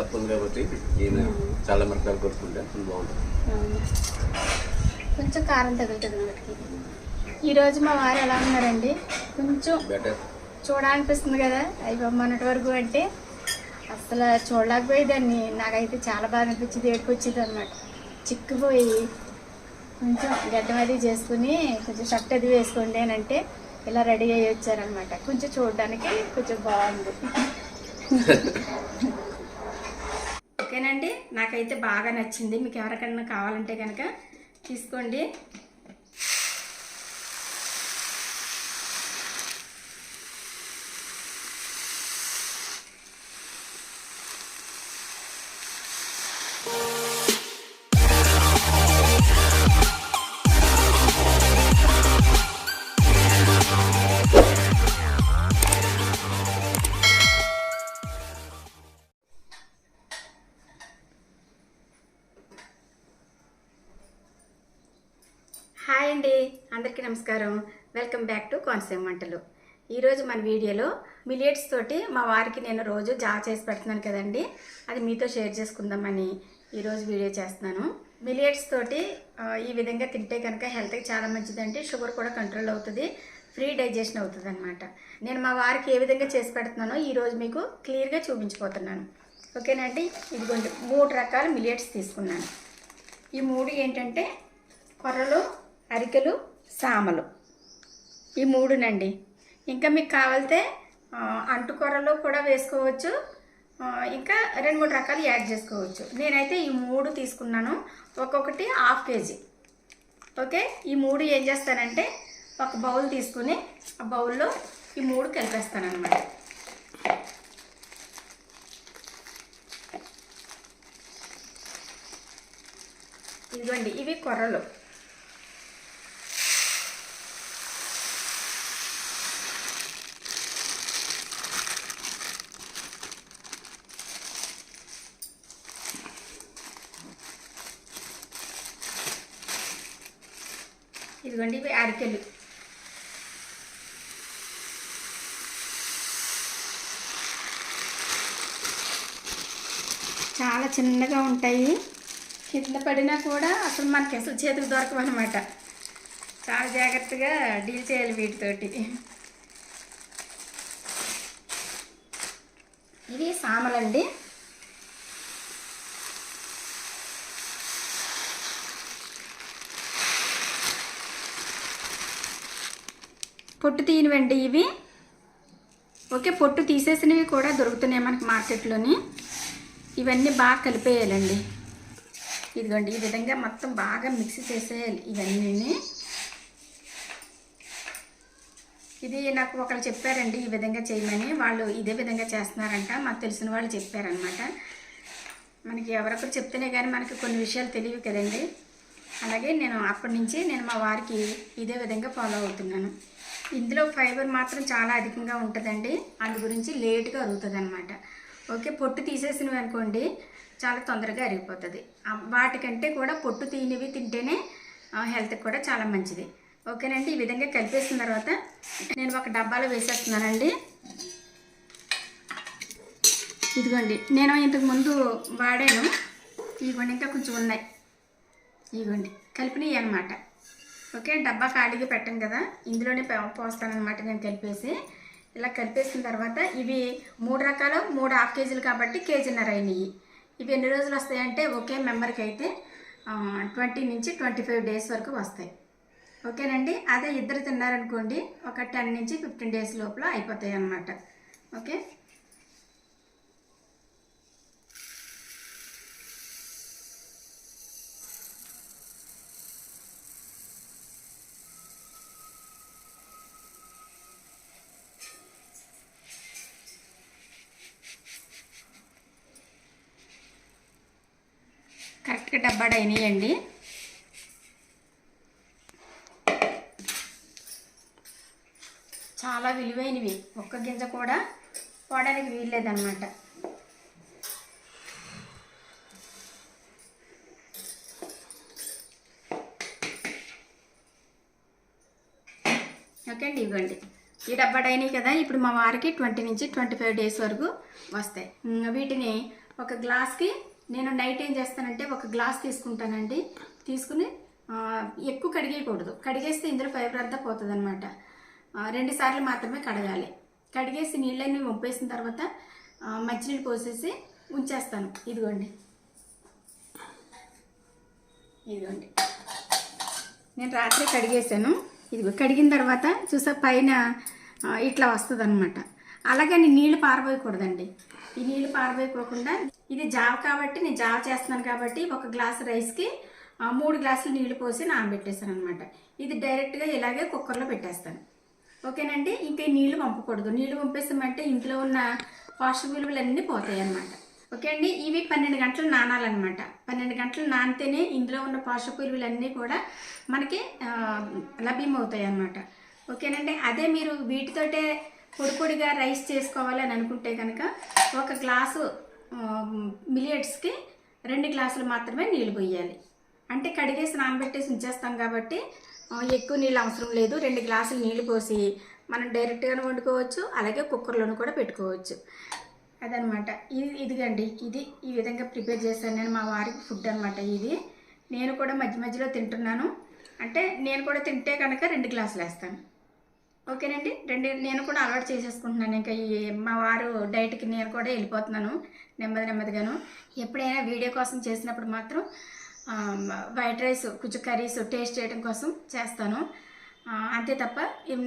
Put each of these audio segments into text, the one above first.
తప్పుంది కాబట్టి ఈయన చాలా మిరపకాయలు కొట్టుకుంటే బాగుంటుంది. అవును. కొంచెం కారం తగులుతుంది వాటికి ఈరోజు మా వారు ఎలా ఉన్నారండి? కొంచెం బెటర్ చూడాలనిపిస్తుంది కదా అయ్యి మొన్నటి వరకు అంటే అసలు చూడలేకపోయేదాన్ని. నాకైతే చాలా బాగా అనిపించింది ఏడుకొచ్చేది అనమాట చిక్కుపోయి కొంచెం గడ్డం అది చేసుకుని కొంచెం షర్ట్ అది వేసుకోండి అని అంటే ఇలా రెడీ అయ్యి వచ్చారనమాట కొంచెం చూడడానికి కొంచెం బాగుంది. ఓకేనండి? నాకైతే బాగా నచ్చింది. మీకు ఎవరికైనా కావాలంటే కనుక తీసుకోండి. బ్యాక్ వంటలు ఈరోజు మన వీడియోలో మిలియట్స్ తోటి మా వారికి నేను రోజు జా చేసి పెడుతున్నాను కదండి. అది మీతో షేర్ చేసుకుందామని ఈరోజు వీడియో చేస్తున్నాను. మిలియట్స్ తోటి ఈ విధంగా తింటే కనుక హెల్త్కి చాలా మంచిదండి. షుగర్ కూడా కంట్రోల్ అవుతుంది. ఫ్రీ డైజెషన్ అవుతుంది అనమాట నేను మా వారికి ఏ విధంగా చేసి పెడుతున్నానో ఈరోజు మీకు క్లియర్గా చూపించిపోతున్నాను ఓకేనండి ఇదిగోండి మూడు రకాల మిలియట్స్ తీసుకున్నాను. ఈ మూడు ఏంటంటే కొర్రలు అరికెలు సామలు. ఈ మూడునండి. ఇంకా మీకు కావాలితే అంటుకూరలో కూడా వేసుకోవచ్చు. ఇంకా రెండు మూడు రకాలు యాడ్ చేసుకోవచ్చు. నేనైతే ఈ మూడు తీసుకున్నాను. ఒక్కొక్కటి హాఫ్ కేజీ. ఓకే? ఈ మూడు ఏం చేస్తానంటే ఒక బౌల్ తీసుకుని ఆ బౌల్లో ఈ మూడు కలిపేస్తాను అనమాట ఇదిగోండి ఇవి కొర్రలు. ఇదిగోండి ఇవి అరికెలు చాలా చిన్నగా ఉంటాయి. కింద పడినా కూడా అసలు మనకి అసలు చేతికి దొరకవు చాలా జాగ్రత్తగా డీల్ చేయాలి వీటితోటి. ఇవి సామలండి. పొట్టు తీయనివండి ఇవి. ఓకే పొట్టు తీసేసినవి కూడా దొరుకుతున్నాయి మనకి మార్కెట్లోని. ఇవన్నీ బాగా కలిపేయాలండి. ఇదిగోండి ఈ విధంగా మొత్తం బాగా మిక్స్ చేసేయాలి ఇవన్నీ ఇది నాకు ఒకరు చెప్పారండి ఈ విధంగా చేయమని. వాళ్ళు ఇదే విధంగా చేస్తున్నారంట మాకు తెలిసిన వాళ్ళు చెప్పారనమాట మనకి ఎవరొకరు చెప్తేనే కానీ మనకి కొన్ని విషయాలు తెలియవు కదండి. అలాగే నేను అప్పటి నుంచి నేను మా వారికి ఇదే విధంగా ఫాలో అవుతున్నాను. ఇందులో ఫైబర్ మాత్రం చాలా అధికంగా ఉంటుందండి. అందు గురించి లేట్గా అరుగుతుంది అనమాట ఓకే పొట్టు తీసేసినవి అనుకోండి చాలా తొందరగా అరిగిపోతుంది. వాటికంటే కూడా పొట్టు తీయనివి తింటేనే హెల్త్కి కూడా చాలా మంచిది. ఓకేనండి ఈ విధంగా కలిపేసిన తర్వాత నేను ఒక డబ్బాలో వేసేస్తున్నానండి. ఇదిగోండి నేను ఇంతకు ముందు వాడాను. ఇదిగోండి ఇంకా కొంచెం ఉన్నాయి. ఇదిగోండి కలిపినవి అనమాట ఓకే డబ్బా ఖాళీగా పెట్టాం కదా. ఇందులోనే పోస్తానమాట నేను కలిపేసి. ఇలా కలిపేసిన తర్వాత ఇవి మూడు రకాలు మూడు హాఫ్ కేజీలు కాబట్టి కేజీన్నర అయినాయి. ఇవి ఎన్ని రోజులు వస్తాయంటే ఒకే మెంబర్కి అయితే ట్వంటీ నుంచి ట్వంటీ ఫైవ్ డేస్ వరకు వస్తాయి. ఓకేనండి? అదే ఇద్దరు తిన్నారనుకోండి ఒక టెన్ నుంచి ఫిఫ్టీన్ డేస్ లోపల అయిపోతాయి అన్నమాట ఓకే? అయినాయండి చాలా విలువైనవి. ఒక్క గింజ కూడా పోవడానికి వీల్లేదన్నమాట. ఓకే అండి ఇవ్వండి. ఈ డబ్బా కదా ఇప్పుడు మా వారికి ట్వంటీ నుంచి ట్వంటీ ఫైవ్ డేస్ వరకు వస్తాయి. వీటిని ఒక గ్లాస్కి నేను నైట్ ఏం చేస్తానంటే ఒక గ్లాస్ తీసుకుంటానండి. తీసుకుని ఎక్కువ కడిగేయకూడదు. కడిగేస్తే ఇందులో ఫైబర్ అంతా పోతుంది అనమాట రెండు సార్లు మాత్రమే కడగాలి. కడిగేసి నీళ్ళన్నీ వంపేసిన తర్వాత ఆ, మంచినీళ్ళు పోసేసి ఉంచేస్తాను. ఇదిగోండి. ఇదిగోండి. నేను రాత్రి కడిగేసాను ఇదిగో కడిగిన తర్వాత చూసా పైన ఇట్లా వస్తుంది అనమాట అలాగని నీళ్ళు పారబోయకూడదండి. ఈ నీళ్ళు పారబోయకోకుండా ఇది జావ కాబట్టి నేను జావ చేస్తున్నాను కాబట్టి ఒక గ్లాస్ రైస్కి మూడు గ్లాసులు నీళ్ళు పోసి నానబెట్టేస్తాను అనమాట ఇది డైరెక్ట్గా ఇలాగే కుక్కర్లో పెట్టేస్తాను. ఓకేనండి? ఇంకా నీళ్ళు పంపకూడదు. నీళ్ళు పంపేస్తామంటే ఇంట్లో ఉన్న పోషక విలువలన్నీ పోతాయి అన్నమాట. ఓకే అండి ఇవి పన్నెండు గంటలు నానాలన్నమాట. పన్నెండు గంటలు నానితేనే ఇందులో ఉన్న పోషక విలువలన్నీ కూడా మనకి లభ్యమవుతాయి అన్నమాట. ఓకేనండి? అదే మీరు వీటితోటే పొడి పొడిగా రైస్ చేసుకోవాలని అనుకుంటే కనుక ఒక గ్లాసు మిలియట్స్కి రెండు గ్లాసులు మాత్రమే నీళ్ళు పోయాలి. అంటే కడిగేసి నానబెట్టేసి ఉంచేస్తాం కాబట్టి ఎక్కువ నీళ్ళు అవసరం లేదు. రెండు గ్లాసులు నీళ్ళు పోసి మనం డైరెక్ట్గానే వండుకోవచ్చు. అలాగే కుక్కర్లోనూ కూడా పెట్టుకోవచ్చు. అదనమాట. ఇది ఇదిగండి. ఇది ఈ విధంగా ప్రిపేర్ చేశాను నేను మా వారికి ఫుడ్ అనమాట ఇది. నేను కూడా మధ్య మధ్యలో తింటున్నాను. అంటే నేను కూడా తింటే కనుక రెండు గ్లాసులు వేస్తాను ఓకేనండి? రెండు నేను కూడా అలవాటు చేసేసుకుంటున్నాను. ఇంకా ఈ మా వారు డైట్కి నేను కూడా వెళ్ళిపోతున్నాను నెమ్మది నెమ్మదిగాను. ఎప్పుడైనా వీడియో కోసం చేసినప్పుడు మాత్రం వైట్ రైస్ కొంచెం కర్రీస్ టేస్ట్ చేయడం కోసం చేస్తాను. అంతే తప్ప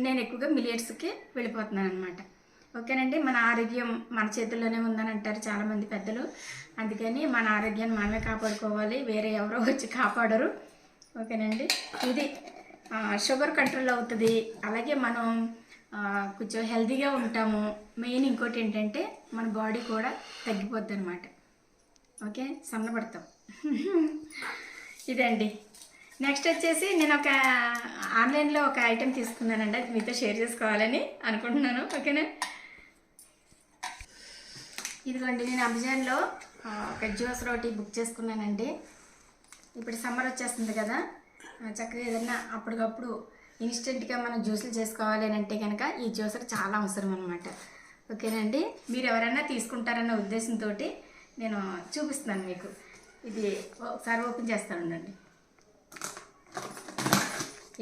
నేను ఎక్కువగా మిలియట్స్కి వెళ్ళిపోతున్నాను అనమాట ఓకేనండి? మన ఆరోగ్యం మన చేతుల్లోనే ఉందని అంటారు చాలామంది పెద్దలు. అందుకని మన ఆరోగ్యాన్ని మనమే కాపాడుకోవాలి వేరే ఎవరో వచ్చి కాపాడరు. ఓకేనండి? ఇది షుగర్ కంట్రోల్ అవుతుంది. అలాగే మనం కొంచెం హెల్తీగా ఉంటాము. మెయిన్ ఇంకోటి ఏంటంటే మన బాడీ కూడా తగ్గిపోద్ది అనమాట ఓకే? సన్నపడతాం ఇదండి. నెక్స్ట్ వచ్చేసి నేను ఒక ఆన్లైన్లో ఒక ఐటెం తీసుకున్నానండి. అది మీతో షేర్ చేసుకోవాలని అనుకుంటున్నాను. ఓకేనా? ఇదిగోండి నేను అమెజాన్లో ఒక జ్యూస్ రోటీ బుక్ చేసుకున్నానండి. ఇప్పుడు సమ్మర్ వచ్చేస్తుంది కదా. చక్కగా ఏదైనా అప్పటికప్పుడు ఇన్స్టెంట్గా మనం జ్యూసులు చేసుకోవాలి అని అంటే కనుక ఈ జ్యూసర్ చాలా అవసరం అనమాట ఓకేనండి మీరు ఎవరైనా తీసుకుంటారన్న ఉద్దేశంతో నేను చూపిస్తున్నాను మీకు. ఇది ఒకసారి ఓపెన్ చేస్తాను ఉండండి.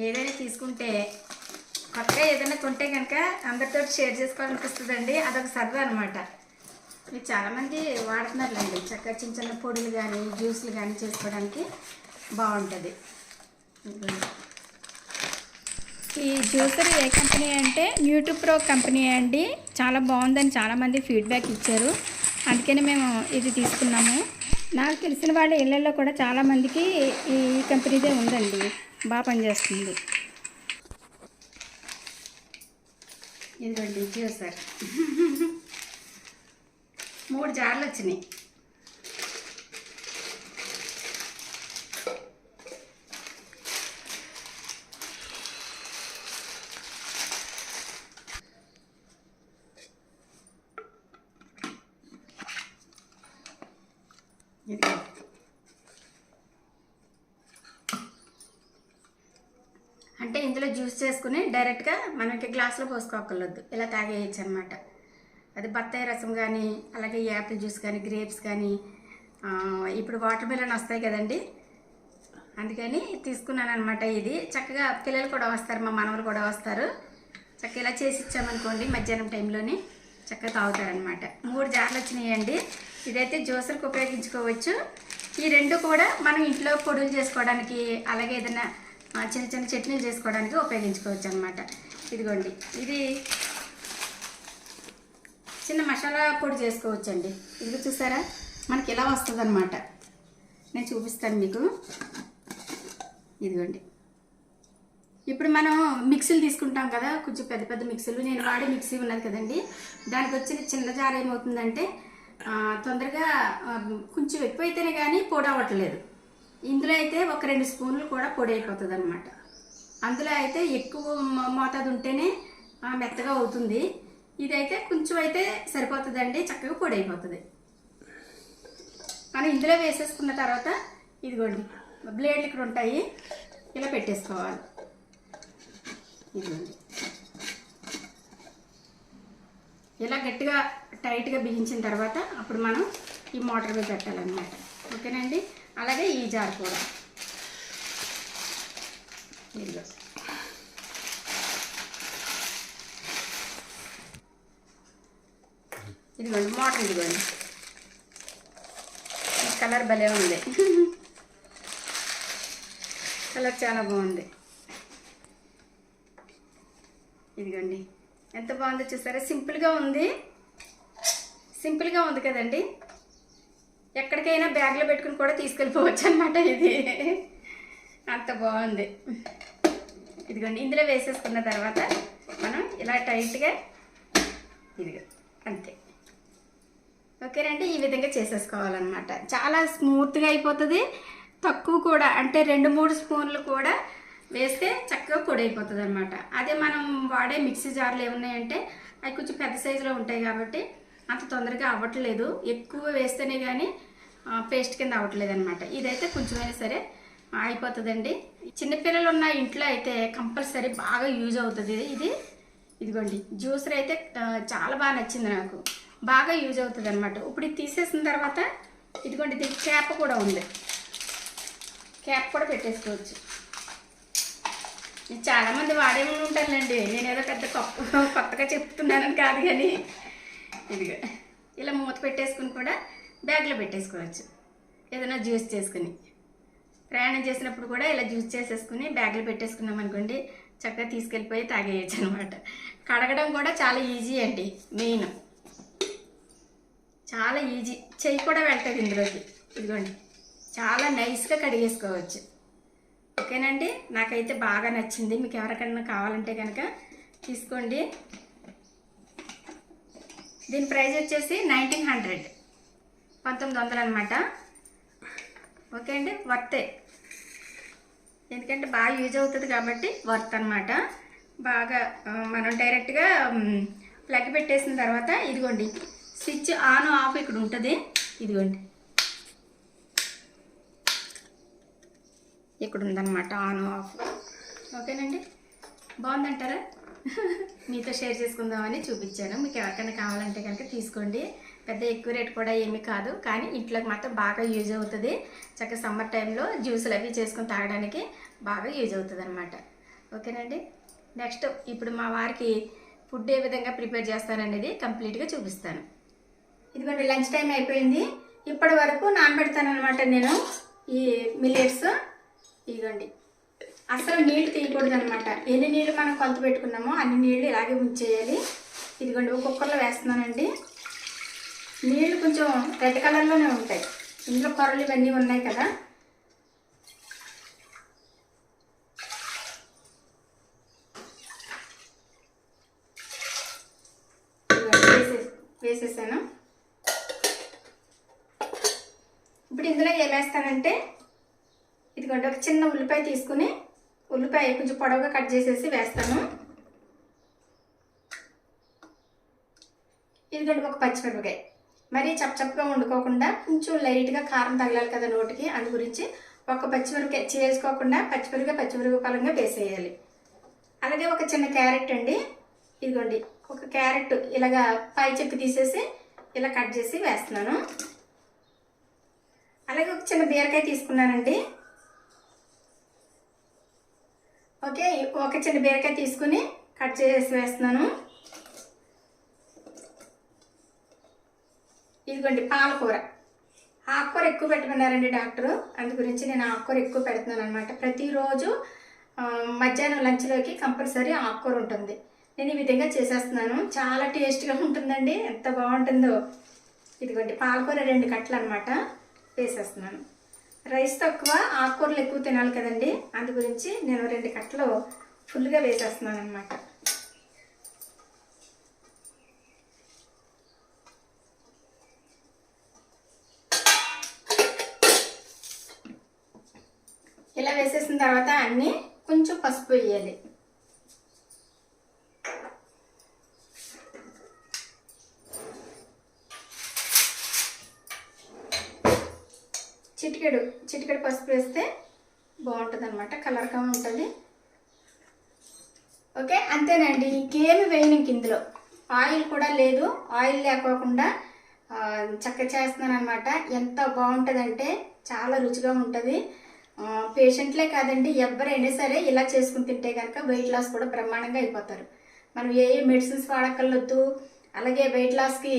ఏదైనా తీసుకుంటే కొత్తగా ఏదైనా కొంటే కనుక అందరితో షేర్ చేసుకోవాలనిపిస్తుందండి. అదొక సరదా అనమాట ఇది చాలామంది వాడుతున్నారులేండి. చక్కగా చిన్న చిన్న పొడులు కానీ జ్యూస్లు కానీ చేసుకోవడానికి బాగుంటుంది. ఈ జ్యూసర్ ఏ కంపెనీ అంటే న్యూట్రీ ప్రో కంపెనీ అండి. చాలా బాగుందని చాలామంది ఫీడ్బ్యాక్ ఇచ్చారు. అందుకని మేము ఇది తీసుకున్నాము. నాకు తెలిసిన వాళ్ళ ఇళ్ళల్లో కూడా చాలామందికి ఈ కంపెనీదే ఉందండి. బాగా పనిచేస్తుంది. ఇదిగోండి జ్యూసర్. మూడు జార్లు వచ్చినాయి అంటే ఇందులో జ్యూస్ చేసుకుని డైరెక్ట్గా మనకి గ్లాసులో పోసుకోకర్లేదు ఇలా తాగేయచ్చు అనమాట అది బత్తాయి రసం కానీ అలాగే యాపిల్ జ్యూస్ కానీ గ్రేప్స్ కానీ ఇప్పుడు వాటర్ మిలన్ వస్తాయి కదండి. అందుకని తీసుకున్నాను అనమాట ఇది. చక్కగా పిల్లలు కూడా వస్తారు మా మనవలు కూడా వస్తారు. చక్కగా ఇలా చేసి ఇచ్చామనుకోండి మధ్యాహ్నం టైంలోని చక్కగా తాగుతారనమాట మూడు జార్లు వచ్చినాయండి. ఇదైతే జ్యూసర్కి ఉపయోగించుకోవచ్చు. ఈ రెండు కూడా మనం ఇంట్లో పొడులు చేసుకోవడానికి అలాగే ఏదైనా చిన్న చిన్న చట్నీలు చేసుకోవడానికి ఉపయోగించుకోవచ్చు అనమాట ఇదిగోండి. ఇది చిన్న మసాలా పొడి చేసుకోవచ్చండి. ఇది చూసారా? మనకి ఇలా వస్తుంది అనమాట నేను చూపిస్తాను మీకు. ఇదిగోండి. ఇప్పుడు మనం మిక్సీలు తీసుకుంటాం కదా కొంచెం పెద్ద పెద్ద మిక్సీలు. నేను వాడే మిక్సీ ఉన్నది కదండి. దానికి వచ్చిన చిన్న జార్ ఏమవుతుందంటే తొందరగా కొంచెం కొంచెం ఎక్కువైతేనే కానీ పొడి అవ్వట్లేదు. ఇందులో అయితే ఒక రెండు స్పూన్లు కూడా పొడి అయిపోతుంది అనమాట అందులో అయితే ఎక్కువ మోతాదు ఉంటేనే ఆ, మెత్తగా అవుతుంది. ఇదైతే కొంచెం అయితే సరిపోతుందండి చక్కగా పొడి అయిపోతుంది. మనం ఇందులో వేసేసుకున్న తర్వాత ఇదిగోండి బ్లేడ్లు ఇక్కడ ఉంటాయి ఇలా పెట్టేసుకోవాలి. ఇదిగోండి. ఇలా గట్టిగా టైట్గా బిగించిన తర్వాత అప్పుడు మనం ఈ మోటార్ మీద పెట్టాలన్నమాట. ఓకేనండి? అలాగే ఈ జార్ కూడా. ఇదిగో. ఇదిగోండి మోటార్ ఇదిగోండి. కలర్ భలే ఉంది. కలర్ చాలా బాగుంది. ఇదిగోండి. ఎంత బాగుందో చూసారా? సింపుల్గా ఉంది. సింపుల్గా ఉంది కదండి. ఎక్కడికైనా బ్యాగ్లో పెట్టుకుని కూడా తీసుకెళ్ళిపోవచ్చు అనమాట ఇది. అంత బాగుంది. ఇదిగోండి ఇందులో వేసేసుకున్న తర్వాత మనం ఇలా టైట్గా ఇదిగో అంతే. ఓకేనండి ఈ విధంగా చేసేసుకోవాలన్నమాట. చాలా స్మూత్గా అయిపోతుంది. తక్కువ కూడా అంటే రెండు మూడు స్పూన్లు కూడా వేస్తే చక్కగా పొడి అయిపోతుంది అనమాట అదే మనం వాడే మిక్సీ జార్లు ఏమున్నాయంటే అవి కొంచెం పెద్ద సైజులో ఉంటాయి కాబట్టి అంత తొందరగా అవ్వట్లేదు. ఎక్కువ వేస్తేనే కానీ పేస్ట్ కింద అవ్వట్లేదు అనమాట ఇదైతే కొంచెమైనా సరే అయిపోతుందండి చిన్నపిల్లలు ఉన్న ఇంట్లో అయితే కంపల్సరీ బాగా యూజ్ అవుతుంది ఇది. ఇదిగోండి జ్యూసర్ అయితే చాలా బాగా నచ్చింది నాకు. బాగా యూజ్ అవుతుంది అనమాట ఇప్పుడు ఇది తీసేసిన తర్వాత ఇదిగోండి దీనికి క్యాప్ కూడా ఉంది. క్యాప్ కూడా పెట్టేసుకోవచ్చు. చాలామంది వాడే ఉంటారులేండి. నేనేదో పెద్ద కొత్త కొత్తగా చెప్తున్నానని కాదు కానీ. ఇదిగో. ఇలా మూత పెట్టేసుకుని కూడా బ్యాగ్లో పెట్టేసుకోవచ్చు. ఏదైనా జ్యూస్ చేసుకుని. ప్రయాణం చేసినప్పుడు కూడా ఇలా జ్యూస్ చేసేసుకుని బ్యాగ్లో పెట్టేసుకున్నాం అనుకోండి చక్కగా తీసుకెళ్ళిపోయి తాగేయచ్చు అనమాట కడగడం కూడా చాలా ఈజీ అండి మెయిన్. చాలా ఈజీ. చెయ్యి కూడా వెళ్తుంది ఇందులోకి. ఇదిగోండి. చాలా నైస్గా కడిగేసుకోవచ్చు. ఓకేనండి? నాకైతే బాగా నచ్చింది. మీకు ఎవరికైనా కావాలంటే కనుక తీసుకోండి. దీని ప్రైస్ వచ్చేసి నైన్టీన్ హండ్రెడ్. పంతొమ్మిది వందలు అనమాట ఓకే అండి? వర్తే. ఎందుకంటే బాగా యూజ్ అవుతుంది కాబట్టి వర్త్ అనమాట బాగా మనం డైరెక్ట్గా ప్లగ్ పెట్టేసిన తర్వాత ఇదిగోండి. స్విచ్ ఆన్ ఆఫ్ ఇక్కడ ఉంటుంది. ఇదిగోండి. ఇక్కడ ఉందన్నమాట ఆన్ ఆఫ్ ఓకేనండి? బాగుందంటారా? మీతో షేర్ చేసుకుందామని చూపించాను. మీకు ఎవరికైనా కావాలంటే కనుక తీసుకోండి. పెద్ద ఎక్కువ రేట్ కూడా ఏమీ కాదు. కానీ ఇంట్లోకి మాత్రం బాగా యూజ్ అవుతుంది. చక్కగా సమ్మర్ టైంలో జ్యూసులు అవి చేసుకొని తాగడానికి బాగా యూజ్ అవుతుంది అనమాట ఓకేనండి? నెక్స్ట్ ఇప్పుడు మా వారికి ఫుడ్ ఏ విధంగా ప్రిపేర్ చేస్తాననేది కంప్లీట్గా చూపిస్తాను. ఇదిగోండి లంచ్ టైం అయిపోయింది. ఇప్పటి వరకు నానబెడతాను అనమాట నేను ఈ మిల్లెట్స్. ఇదిగోండి అసలు నీళ్ళు తీయకూడదు అనమాట ఎన్ని నీళ్ళు మనం కొలత పెట్టుకున్నామో అన్ని నీళ్ళు ఇలాగే ఉంచేయాలి ఇదిగోండి ఒక కుక్కర్లో వేస్తున్నానండి. నీళ్ళు కొంచెం రెడ్ కలర్లోనే ఉంటాయి. ఇందులో కొరలు ఇవన్నీ ఉన్నాయి కదా. వేసేసాను. ఇప్పుడు ఇందులో ఏమేస్తానంటే ఇదిగోండి ఒక చిన్న ఉల్లిపాయ తీసుకుని ఉల్లిపాయ కొంచెం పొడవుగా కట్ చేసేసి వేస్తాను. ఇదిగోండి ఒక పచ్చిమిరపకాయ. మరీ చప్పచప్పగా వండుకోకుండా కొంచెం లైట్గా కారం తగలాలి కదా నోటికి అందు గురించి ఒక పచ్చిమిరపకాయ చేసుకోకుండా పచ్చిమిరపకాయ పచ్చిమిరపకాయ పలంగా వేసేయాలి. అలాగే ఒక చిన్న క్యారెట్ అండి ఇదిగోండి ఒక క్యారెట్ ఇలాగా పై చెక్కు తీసేసి ఇలా కట్ చేసి వేస్తున్నాను. అలాగే ఒక చిన్న బీరకాయ తీసుకున్నానండి ఓకే ఒక చిన్న బీరకాయ తీసుకుని కట్ చేసి వేస్తున్నాను. ఇదిగోండి పాలకూర. ఆకుకూర ఎక్కువ పెట్టమన్నారండి డాక్టరు. అందు గురించి నేను ఆకుకూర ఎక్కువ పెడుతున్నాను అనమాట ప్రతిరోజు మధ్యాహ్నం లంచ్లోకి కంపల్సరీ ఆకుకూర ఉంటుంది. నేను ఈ విధంగా చేసేస్తున్నాను. చాలా టేస్ట్గా ఉంటుందండి. ఎంత బాగుంటుందో. ఇదిగోండి పాలకూర రెండు కట్టలు అనమాట వేసేస్తున్నాను. రైస్ తక్కువ ఆకుకూరలు ఎక్కువ తినాలి కదండి. అందు గురించి నేను రెండు కట్టలు ఫుల్గా వేసేస్తున్నాను అనమాట ఇలా వేసేసిన తర్వాత అన్నీ కొంచెం పసుపు వేయాలి. చిటికెడు చిటికెడు పసుపు వేస్తే బాగుంటుంది అనమాట కలర్గా ఉంటుంది. ఓకే అంతేనండి. ఇంకేమి వేయను ఇంక ఇందులో. ఆయిల్ కూడా లేదు. ఆయిల్ లేకోకుండా చక్క చక్కగా చేస్తున్నాను అనమాట ఎంత బాగుంటుందంటే చాలా రుచిగా ఉంటుంది. పేషెంట్లే కాదండి ఎవరైనా సరే ఇలా చేసుకుని తింటే కనుక వెయిట్ లాస్ కూడా బ్రహ్మాండంగా అయిపోతారు. మనం ఏ ఏ మెడిసిన్స్ వాడక్కర్లొద్దు. అలాగే వెయిట్ లాస్కి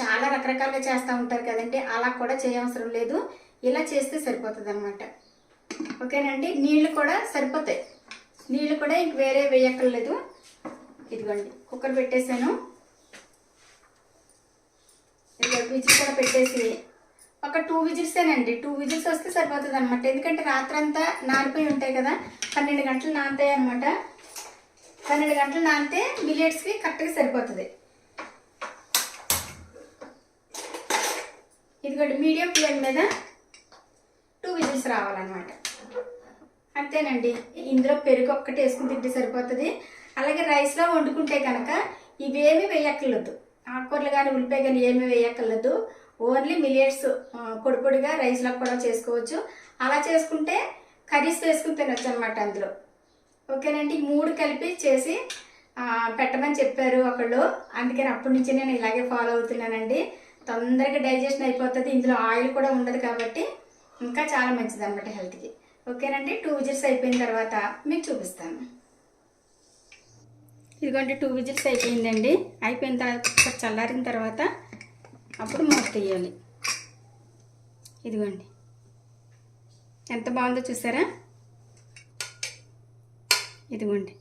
చాలా రకరకాలుగా చేస్తూ ఉంటారు కదండి. అలా కూడా చేయవసరం లేదు. ఇలా చేస్తే సరిపోతుంది అనమాట ఓకేనండి? నీళ్ళు కూడా సరిపోతాయి. నీళ్ళు కూడా ఇంక వేరే వేయక్కర్లేదు. ఇదిగోండి కుక్కర్ పెట్టేశాను. ఇదిగో విజిల్ కూడా పెట్టేసి. ఒక టూ విజిల్సేనండి టూ విజిల్స్ వస్తే సరిపోతుంది అనమాట ఎందుకంటే రాత్రంతా నానిపోయి ఉంటాయి కదా. పన్నెండు గంటలు నానతాయి అనమాట పన్నెండు గంటలు నానితే మిలియట్స్కి కరెక్ట్గా సరిపోతుంది. ఇదిగోండి మీడియం ఫ్లేమ్ మీద టూ విజిల్స్ రావాలన్నమాట. అంతేనండి. ఇందులో పెరుగు ఒక్కటి వేసుకుని తింటే సరిపోతుంది. అలాగే రైస్లో వండుకుంటే కనుక ఇవేమీ వేయక్కర్లేదు. ఆకుకూరలు కానీ ఉల్లిపాయ కానీ ఏమీ వేయక్కర్లేదు. ఓన్లీ మిలియట్స్ పొడి పొడిగా రైస్లో కూడా చేసుకోవచ్చు. అలా చేసుకుంటే కర్రీస్ వేసుకుని తినొచ్చు అనమాట అందులో. ఓకేనండి. ఈ మూడు కలిపి చేసి పెట్టమని చెప్పారు ఒకళ్ళు. అందుకని అప్పటి నుంచి నేను ఇలాగే ఫాలో అవుతున్నానండి. తొందరగా డైజెషన్ అయిపోతుంది ఇందులో ఆయిల్ కూడా ఉండదు కాబట్టి ఇంకా చాలా మంచిది అనమాట హెల్త్కి. ఓకేనండి? టూ విజిల్స్ అయిపోయిన తర్వాత మీకు చూపిస్తాను. ఇదిగోండి టూ విజిల్స్ అయిపోయిందండి. అయిపోయిన తర్వాత చల్లారిన తర్వాత అప్పుడు మూత తీయాలి. ఇదిగోండి. ఎంత బాగుందో చూసారా? ఇదిగోండి.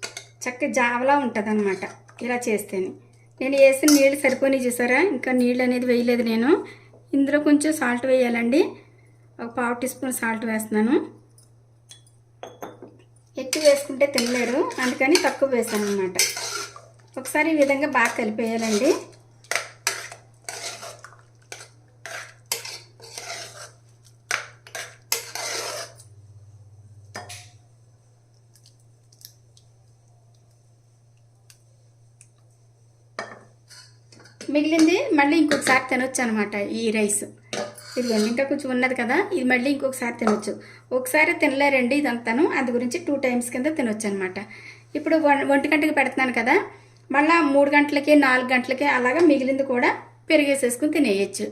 చక్క జావలా ఉంటుంది అనమాట ఇలా చేస్తేనే. నేను వేసిన నీళ్ళు సరిపోయి చూసారా? ఇంకా నీళ్ళు అనేది వేయలేదు నేను. ఇందులో కొంచెం సాల్ట్ వేయాలండి. ఒక పావు టీ స్పూన్ సాల్ట్ వేస్తున్నాను. ఎక్కువ వేసుకుంటే తినలేరు. అందుకని తక్కువ వేసాను అనమాట ఒకసారి ఈ విధంగా బాగా కలిపేయాలండి. మిగిలింది మళ్ళీ ఇంకొకసారి తినొచ్చు అనమాట ఈ రైస్. ఇదిగోండి ఇంకా కొంచెం ఉన్నది కదా ఇది మళ్ళీ ఇంకొకసారి తినొచ్చు. ఒకసారి తినలేరండి ఇదంతాను అందు గురించి టూ టైమ్స్ కింద తినొచ్చు అనమాట ఇప్పుడు వన్- ఒంటి గంటకి పెడుతున్నాను కదా మళ్ళీ మూడు గంటలకి నాలుగు గంటలకి అలాగా మిగిలింది కూడా పెరిగేసేసుకుని తినేయచ్చు.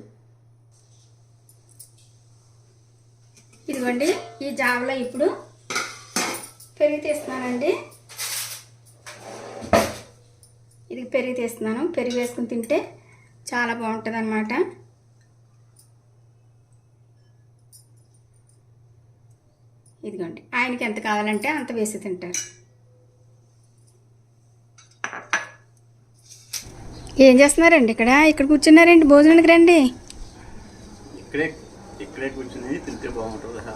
ఇదిగోండి ఈ జావలో ఇప్పుడు పెరుగు తీస్తున్నానండి ఇది పెరుగు తీస్తున్నాను. పెరుగు వేసుకుని తింటే చాలా బాగుంటుంది అనమాట ఇదిగోండి. ఆయనకి ఎంత కావాలంటే అంత వేసి తింటారు. ఏం చేస్తున్నారండి ఇక్కడ? ఇక్కడ కూర్చున్నారండి. భోజనానికి రండి. ఇక్కడే ఇక్కడే కూర్చుని తింటే బాగుంటుంది. హా.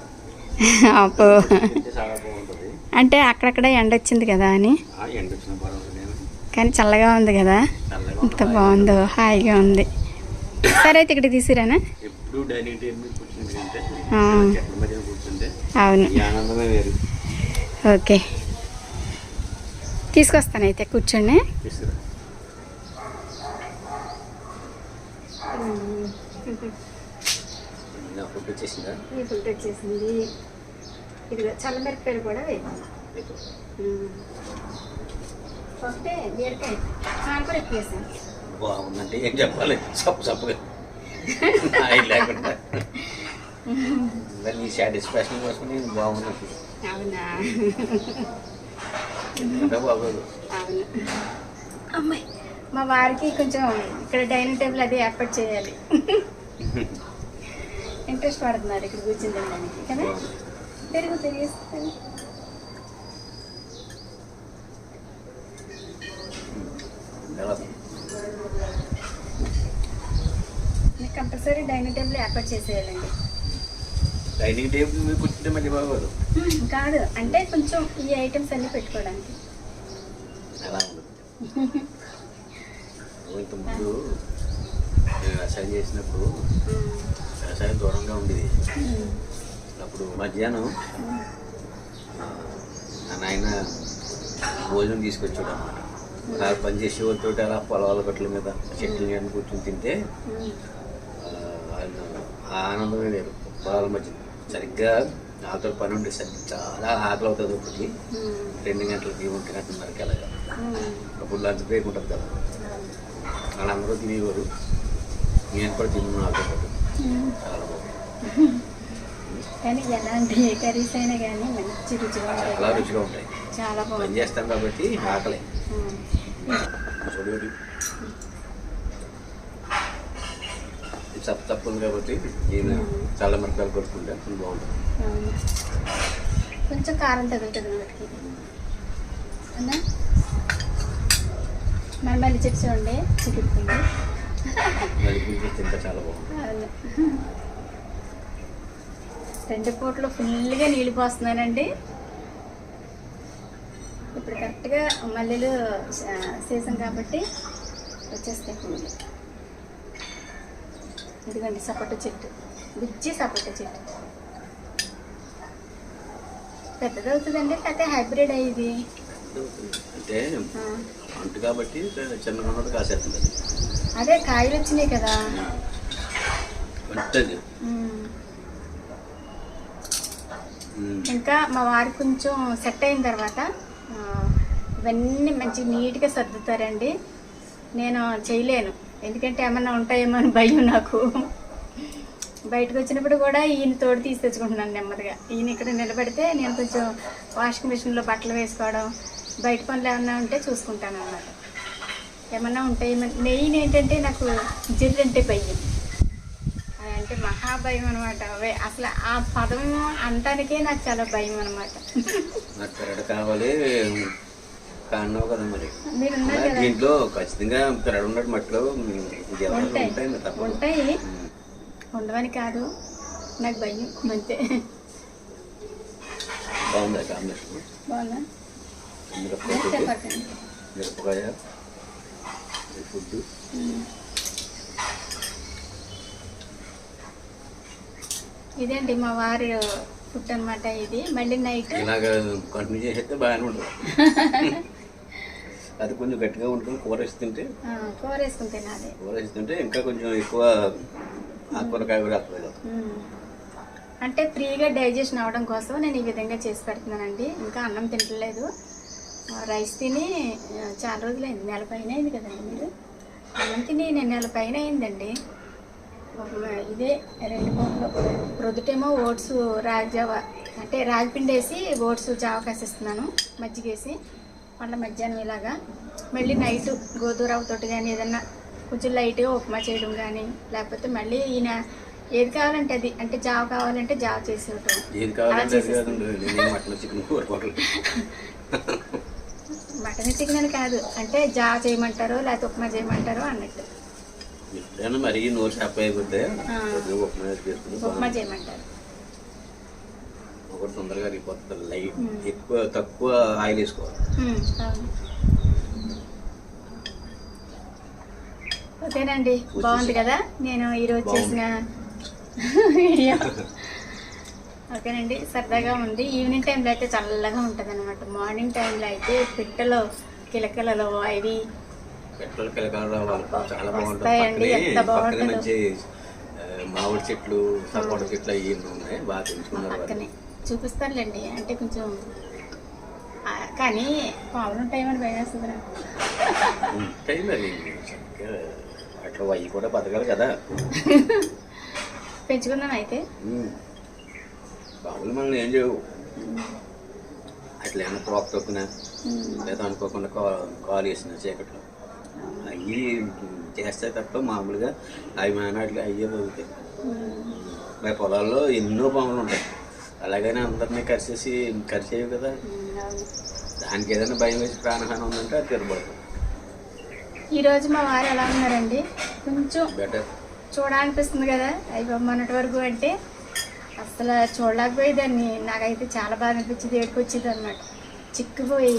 అప్పు అంటే అక్కడక్కడ ఎండ వచ్చింది కదా అని? ఎండ వచ్చిన కానీ చల్లగా ఉంది కదా? ఎంత. బాగుందో హాయిగా ఉంది. సరే అయితే ఇక్కడ తీసిరానా? అవును. ఓకే. తీసుకొస్తాను అయితే కూర్చోండి. ఫుడ్ వచ్చేసిందా? ఈ ఫుడ్ వచ్చేసింది. ఇది చల్లమిరపకాయలు కూడా వేయాలి నాకు కూడా ఎక్కువ వేసాను బాగుందంటే ఏం చెప్పాలి? సప్పు సప్పుగా. ఆయిల్ లేకుండా. నీ సాటిస్ఫాక్షన్ కోసం నేను బాగున్నట్టు అవునా? బాగోదు అవును. అమ్మాయి మా వారికి కొంచెం ఇక్కడ డైనింగ్ టేబుల్ అది ఏర్పాటు చేయాలి. ఇంట్రెస్ట్ పడుతున్నారు ఇక్కడ కూర్చుని తినడానికి కదా? పెరుగు తిరిగేస్తాను మీకు కంపల్సరీ డైనింగ్ టేబుల్ ఏర్పాటు చేసేయాలండి. డైనింగ్ టేబుల్ మీద కూర్చుంటే మళ్ళీ బాగోదు. కాదు అంటే కొంచెం ఈ ఐటమ్స్ అన్నీ పెట్టుకోవడానికి. అలా ఇంత ముందు వ్యవసాయం చేసినప్పుడు వ్యవసాయం దూరంగా ఉండేది. అప్పుడు మధ్యాహ్నం నాయన భోజనం తీసుకొచ్చాడు అన్నమాట. అలా పని చేసే వాళ్ళతో అలా పొలాల గట్ల మీద చెట్లు మీద కూర్చొని తింటే ఆనందమే వేరు పొలాల మధ్య సరిగ్గా నాతో పని ఉండే సరి చాలా ఆకలి అవుతుంది ఒకటి రెండు గంటలకి ఒంటి గంటన్నరకి అలాగా అప్పుడు లంచ్ బ్రేక్ ఉంటుంది కదా. వాళ్ళందరూ తినేవారు. నేను కూడా తిన్నాను నాతో పాటు. చాలా బాగుంది. కానీ ఎలాంటి ఏ కర్రీస్ అయినా కానీ మంచి రుచిగా ఉంటాయి చాలా రుచిగా ఉంటాయి. చాలా పని చేస్తాం కాబట్టి ఆకలి. చూడండి చప్ప తప్పు ఉంది కాబట్టి నేను చాలా మిరపకాయలు కొట్టుకుంటే బాగుంటుంది. కొంచెం కారం తగులుతుంది అవునా? మరి మళ్ళీ చాలా బాగుంటుంది. అవును. రెండు పూటలు ఫుల్గా నీళ్ళు పోస్తున్నానండి. ఇప్పుడు కరెక్ట్గా మల్లెలు సీజన్ కాబట్టి వచ్చేస్తాయి పువ్వులు ఇదిగోండి సపోటా చెట్టు. బుజ్జి సపోటా చెట్టు. పెద్దది అవుతుందండి లేకపోతే హైబ్రిడ్ ఇది? అంటే అంటు కాబట్టి చిన్నగా ఉన్నది కాసేస్తుంది అది. కాయలు వచ్చినాయి కదా. ఇంకా మా వారు కొంచెం సెట్ అయిన తర్వాత ఇవన్నీ మంచి నీట్గా సర్దుతారండి. నేను చేయలేను. ఎందుకంటే ఏమన్నా ఉంటాయేమో అని భయం నాకు. బయటకు వచ్చినప్పుడు కూడా ఈయన తోడు తీసి తెచ్చుకుంటున్నాను నెమ్మదిగా. ఈయన ఇక్కడ నిలబడితే నేను కొంచెం వాషింగ్ మిషన్లో బట్టలు వేసుకోవడం బయట పనులు ఏమన్నా ఉంటే చూసుకుంటాను అన్నమాట ఏమన్నా ఉంటాయేమో. మెయిన్ ఏంటంటే నాకు జిల్లు అంటే భయం. అంటే మహాభయం అనమాట అసలు ఆ పదం అంటానికే నాకు చాలా భయం అనమాట నాకు పెరడు కావాలి. కాన్నావు కదా మరి. దీంట్లో ఖచ్చితంగా పెరడు ఉన్నట్టు మట్టిలో ఉంటాయి. ఉండవని కాదు. నాకు భయం. అంతే. బాగుంది కాంబినేషన్? బాగుందా? మిరపకాయ ఫుడ్ ఇదేంటి మా వారి ఫుడ్ అనమాట ఇది. మళ్ళీ నైట్ ఇలాగ కంటిన్యూ చేసేస్తే బాగానే ఉంటుంది. అది కొంచెం గట్టిగా ఉంటుంది కూర వేసి తింటే కూర వేసుకుని తినాలి కూర వేసి తింటే ఇంకా కొంచెం ఎక్కువ ఆకుకూరకాయ కూడా. అంటే ఫ్రీగా డైజెషన్ అవ్వడం కోసం నేను ఈ విధంగా చేసి పెడుతున్నానండి. ఇంకా అన్నం తింటలేదు రైస్ తిని చాలా రోజులైంది. నెల పైన అయింది కదండి మీరు? అన్నం తిని నేను నెల పైన అయిందండి. ఒక ఇదే రెండు పూటలు ప్రొద్దుటేమో ఓట్స్ రాజావ అంటే రాగిపిండి వేసి ఓట్స్ జావ కాసిస్తున్నాను మజ్జిగేసి మళ్ళీ మధ్యాహ్నం ఇలాగా. మళ్ళీ నైట్ గోధుమరవ్వతోటి కానీ ఏదన్నా కొంచెం లైట్గా ఉప్మా చేయడం కానీ లేకపోతే మళ్ళీ ఈయన ఏది కావాలంటే అది అంటే జావ కావాలంటే జావ చేసి మటన్ చికెన్ కూర కూరలు మటన్ చికెన్ అని కాదు అంటే జావ చేయమంటారో లేకపోతే ఉప్మా చేయమంటారో అన్నట్టు. ఎప్పుడైనా మరీ నోరు చేప అయిపోతే ఉప్మా చేసుకుని ఉప్మా చేయమంటారు. ఒకటి తొందరగా లైట్. ఎక్కువ తక్కువ ఆయిల్ వేసుకోవాలి. ఓకేనండి బాగుంది కదా? నేను ఈరోజు చేసిన వీడియో. ఓకేనండి సరదాగా ఉంది. ఈవినింగ్ టైంలో అయితే చల్లగా ఉంటుంది అనమాట మార్నింగ్ టైంలో అయితే పిట్టలు కిలకలలో అవి పెట్రోల్ కిలకాలు రావాలి చాలా వస్తాయండి, పక్కనే. మంచి మామిడి చెట్లు సపోటా చెట్లు అవి ఉన్నాయి బాగా పెంచుకున్నారు వాళ్ళు. చూపిస్తారులేండి అంటే కొంచెం కానీ పావులు భయం వేస్తుంది నాకు. ఉంటాయి మరి చక్కగా అట్లా అవి కూడా బతకాలి కదా. పెంచుకున్నాను అయితే. బాబులు మనల్ని ఏం చేయవు. అట్లా ఏమైనా తోక తొక్కున లేదా అనుకోకుండా కా- కాలు వేసిన చీకట్లో. అవి చేస్తే తప్ప మామూలుగా అవి మానాట్లు అయ్యే ఉమ్. మరి పొలాల్లో ఎన్నో పాములు ఉంటాయి. అలాగనే అందరినీ కరిచేసి కరిచేయవు కదా. దానికి ఏదైనా భయం వేసి ప్రాణహాని ఉందంటే అది తిరబడుతుంది ఈరోజు మా వారు ఎలా ఉన్నారండి? కొంచెం బెటర్ చూడాలనిపిస్తుంది కదా అయ్యి మొన్నటి వరకు అంటే. అసలు చూడలేకపోయేదాన్ని. నాకైతే చాలా బాగా అనిపించింది ఏడుపు వచ్చేది అనమాట చిక్కుపోయి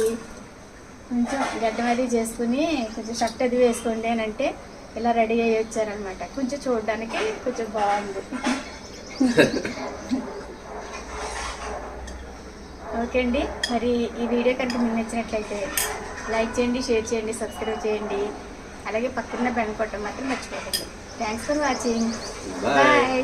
కొంచెం గడ్డం అది చేసుకుని కొంచెం షర్ట్ అది వేసుకోండి అని అంటే ఇలా రెడీ అయ్యి వచ్చారనమాట కొంచెం చూడడానికి కొంచెం బాగుంది. ఓకే అండి. మరి ఈ వీడియో కనుక మీకు నచ్చినట్లయితే లైక్ చేయండి షేర్ చేయండి సబ్స్క్రైబ్ చేయండి. అలాగే పక్కన బెల్ కొట్టడం మాత్రం మర్చిపోకండి. Thanks for watching bye